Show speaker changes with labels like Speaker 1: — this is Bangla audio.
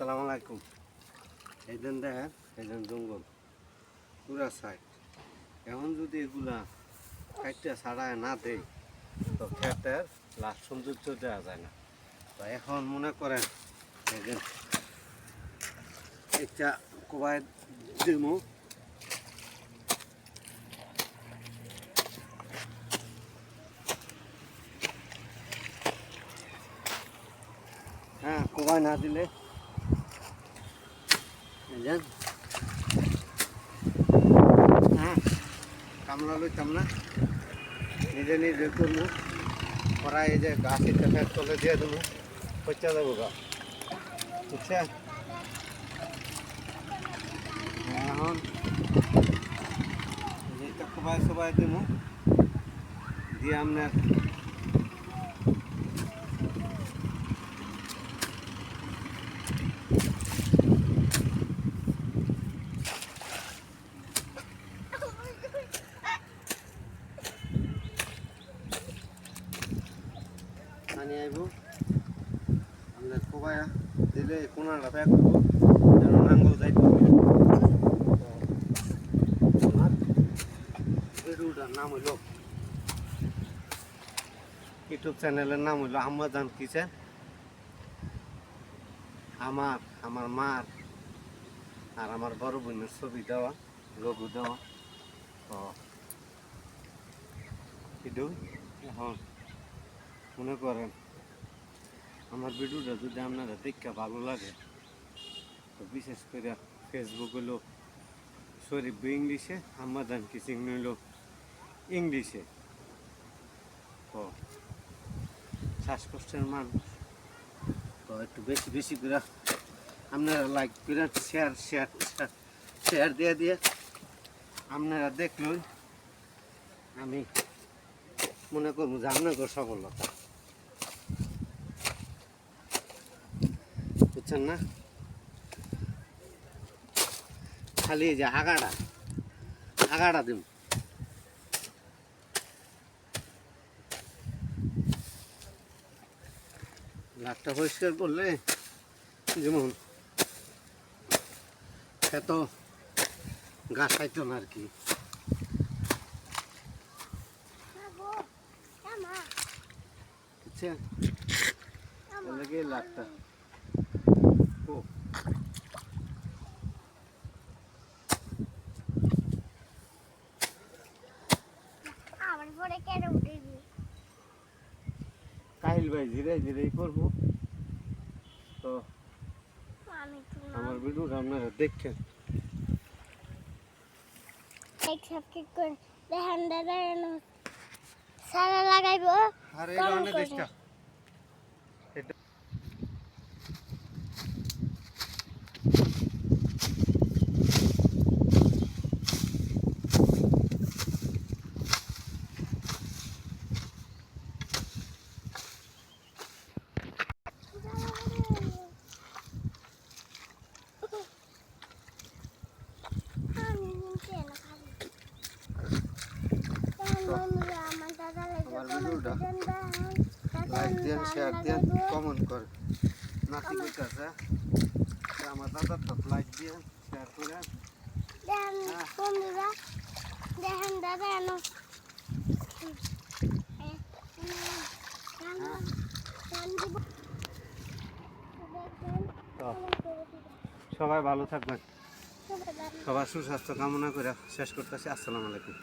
Speaker 1: আসসালামু আলাইকুম। এই দেন দেখেন, এই দেন জঙ্গল, পুরা সাইড এখন যদি এগুলা কাটতে ছাড়ায় না দেয় তো ক্ষেতের লাস্ট সৌন্দর্য দেওয়া যায় না। তো এখন মনে করেন একটা কোবাই দিমু। হ্যাঁ কোবাই না দিলে যে হ্যাঁ কামলা লইতাম না নিজে নিজে করব ওরা এই যে গাছ এটা ফের তলে দিয়ে দেবো। পচা দেবো গা। বুঝছে? এখন এটা সবাই সবাই দেবো। দিয়ে আপনার পানি আইব। আমরা কোবাই দিলে কোনাটা প্যাক করব। যেন নাঙ্গল ভিডিওটার নাম হইল ইউটিউব চ্যানেলের নাম হইল আম্মাজান কিচেন। আমার আমার মার আর আমার বড় বোনের ছবি দেওয়া লঘু দেওয়া। তো ভিডিও এখন মনে করেন আমার ভিডিওটা যদি আপনারা দেখতে ভালো লাগে, তো বিশেষ করে ফেসবুক হলো শরীফ ইংলিশে আমাদান কিচিং হইল ইংলিশে। তো শ্বাসকষ্টের মানুষ তো একটু বেশি বেশি করে আপনারা লাইক করে শেয়ার শেয়ার শেয়ার দিয়ে দিয়ে আপনারা দেখলেন আমি মনে করব যে আপনাদের সফলতা বুঝছেন না। খালি যে আগাড়া আগাড়া দিন। লাটটা পরিষ্কার করলে যেমন এত গাছ খাইতো না আর কি। লাটটা ও
Speaker 2: আমার পরে কেন উঠেছি
Speaker 1: কাহিল ভাই ধীরে ধীরেই করব। তো
Speaker 2: আমি তো
Speaker 1: আমার ভিডিওটা আপনারা দেখছেন।
Speaker 2: লাইক সাবস্ক্রাইব করে দেখেন দাদা সারা লাগাইবো।
Speaker 1: আর
Speaker 2: কেমন
Speaker 1: ধরনের
Speaker 2: করে?
Speaker 1: দেশটা এটা
Speaker 2: আমি নিচে না খালি দেখেন বন্ধুরা, আমার
Speaker 1: ভিডিওটা লাইক দেন শেয়ার দেন কমেন্ট করে নাতি যে আমার দাদার তো লাইক দিয়ে শেয়ার
Speaker 2: দেখেন
Speaker 1: হ্যাঁ।
Speaker 2: দেখেন দাদা এনো।
Speaker 1: হ্যাঁ। সবাই ভালো থাকবেন। সবার সুস্বাস্থ্য কামনা করে শেষ করতেছি। আসসালামু আলাইকুম।